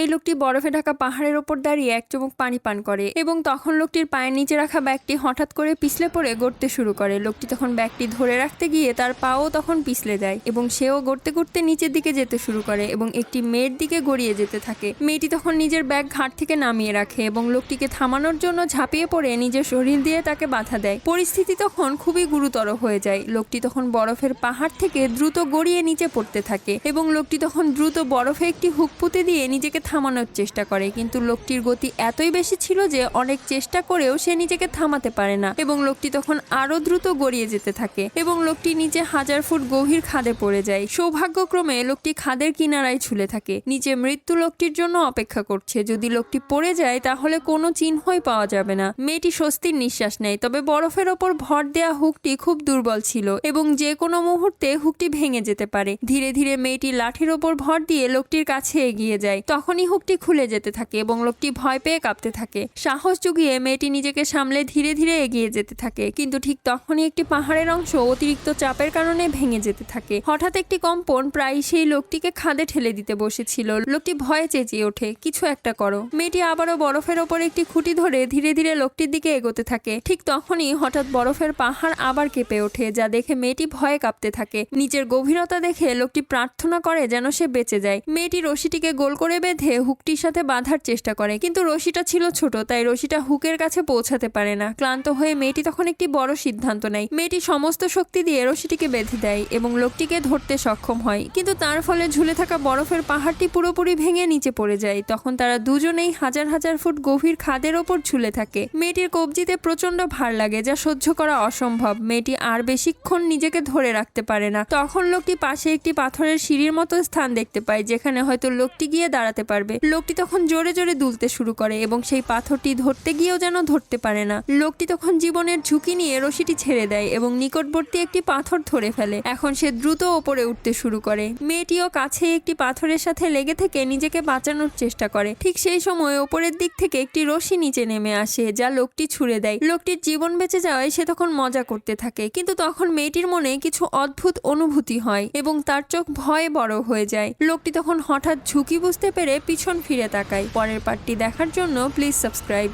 এই লোকটি বরফে ঢাকা পাহাড়ের ওপর দাঁড়িয়ে এক চুমুক পানি পান করে এবং তখন লোকটির পায়ের নিচে রাখা ব্যাগটি হঠাৎ করে পিছলে পড়ে গড়তে শুরু করে। লোকটি তখন ব্যাগটি ধরে রাখতে গিয়ে তার পাও তখন পিছলে যায় এবং সেও গড়তে গড়তে নিচের দিকে যেতে শুরু করে এবং একটি মেয়ের দিকে গড়িয়ে যেতে থাকে। মেয়েটি তখন নিজের ব্যাগ ঘাট থেকে নামিয়ে রাখে এবং লোকটিকে থামানোর জন্য ঝাঁপিয়ে পড়ে নিজের শরীর দিয়ে তাকে বাধা দেয়। পরিস্থিতি তখন খুবই গুরুতর হয়ে যায়। লোকটি তখন বরফের পাহাড় থেকে দ্রুত গড়িয়ে নিচে পড়তে থাকে এবং লোকটি তখন দ্রুত বরফে একটি হুক পুঁতে দিয়ে নিজেকে থামানোর চেষ্টা করে। কিন্তু লোকটির গতি এতই বেশি ছিল যে অনেক চেষ্টা করেও সে নিজেকে থামাতে পারে না এবং লোকটি তখন আরও দ্রুত গড়িয়ে যেতে থাকে এবং লোকটি নিচে হাজার ফুট গভীর খাদে পড়ে যায়। সৌভাগ্যক্রমে লোকটি খাদের কিনারায় ঝুলে থাকে। নিচে মৃত্যু লোকটির জন্য অপেক্ষা করছে। যদি লোকটি পড়ে যায়, তাহলে কোনো চিহ্নই পাওয়া যাবে না। মেয়েটি স্বস্তির নিঃশ্বাস নেয়, তবে বরফের ওপর ভর দেয়া হুকটি খুব দুর্বল ছিল এবং যে কোনো মুহূর্তে হুকটি ভেঙে যেতে পারে। ধীরে ধীরে মেয়েটি লাঠির ওপর ভর দিয়ে লোকটির কাছে এগিয়ে যায়। তখনই হুকটি খুলে যেতে থাকে এবং লোকটি ভয় পেয়ে কাঁপতে থাকে। সাহস জুগিয়ে মেয়েটি নিজেকে সামলে ধীরে ধীরে এগিয়ে যেতে থাকে, কিন্তু ঠিক তখনই একটি পাহাড়ের অংশ অতিরিক্ত চাপের কারণে ভেঙে যেতে থাকে। হঠাৎ একটি কম্পন প্রায় সেই লোকটিকে খাদে ঠেলে দিতে বসেছিল। লোকটি ভয়ে চেঁচিয়ে ওঠে, কিছু একটা করো। মেয়েটি আবারও বরফের ওপর একটি খুঁটি ধরে ধীরে ধীরে লোকটির দিকে এগোতে থাকে। ঠিক তখনই হঠাৎ বরফের পাহাড় আবার কেঁপে ওঠে, যা দেখে মেয়েটি ভয়ে কাঁপতে থাকে। নিচের গভীরতা দেখে লোকটি প্রার্থনা করে যেন সে বেঁচে যায়। মেয়েটি রশিটিকে গোল করে বেঁধে হুকটির সাথে বাঁধার চেষ্টা করে। কিন্তু রশিটা ছিল ছোট, তাই রশিটা হুকের কাছে পৌঁছাতে পারে না। ক্লান্ত হয়ে মেয়েটি তখন একটি বড় সিদ্ধান্ত নেয়। মেয়েটি সমস্ত শক্তি দিয়ে রশিটিকে বেঁধে দেয় এবং লোকটিকে ধরতে সক্ষম হয়। কিন্তু তার ফলে ঝুলে থাকা বরফের পাহাড়টি পুরোপুরি ভেঙে নিচে পড়ে যায়। তখন তারা দুজনেই হাজার হাজার ফুট গভীর খাদের ওপর ঝুলে থাকে। মেয়েটির কবজিতে প্রচণ্ড ভার লাগে, যা সহ্য করা অসম্ভব। মেয়েটি আর বেশিক্ষণ নিজেকে ধরে রাখতে পারে না। তখন লোকটি পাশে একটি পাথরের সিঁড়ির মতো স্থান দেখতে পায়, যেখানে হয়তো লোকটি গিয়ে দাঁড়াতে পারবে। লোকটি তখন জোরে জোরে দুলতে শুরু করে এবং সেই পাথরটি ধরতে গিয়েও যেন ধরতে পারে না। লোকটি তখন জীবনের ঝুঁকি নিয়ে রশিটি ছেড়ে দেয় এবং নিকটবর্তী একটি পাথর ধরে ফেলে। এখন সে দ্রুত ওপরে উঠতে শুরু করে। মেয়েটিও কাছে একটি পাথরের সাথে লেগে থেকে নিজেকে বাঁচানোর চেষ্টা করে। ঠিক সেই সময় ওপরের দিক থেকে একটি রশি নিচে নেমে আসে, যা লোকটি ছুড়ে দেয়। লোকটির জীবন বেঁচে যাওয়ায় সে তখন মজা করতে থাকে, কিন্তু তখন মেয়েটির মনে কিছু অদ্ভুত অনুভূতি হয় এবং তার চোখ ভয়ে বড় হয়ে যায়। লোকটি তখন হঠাৎ ঝুঁকি বুঝতে পেরে পিছন ফিরে তাকাই। পরের পার্টটি দেখার জন্য প্লিজ সাবস্ক্রাইব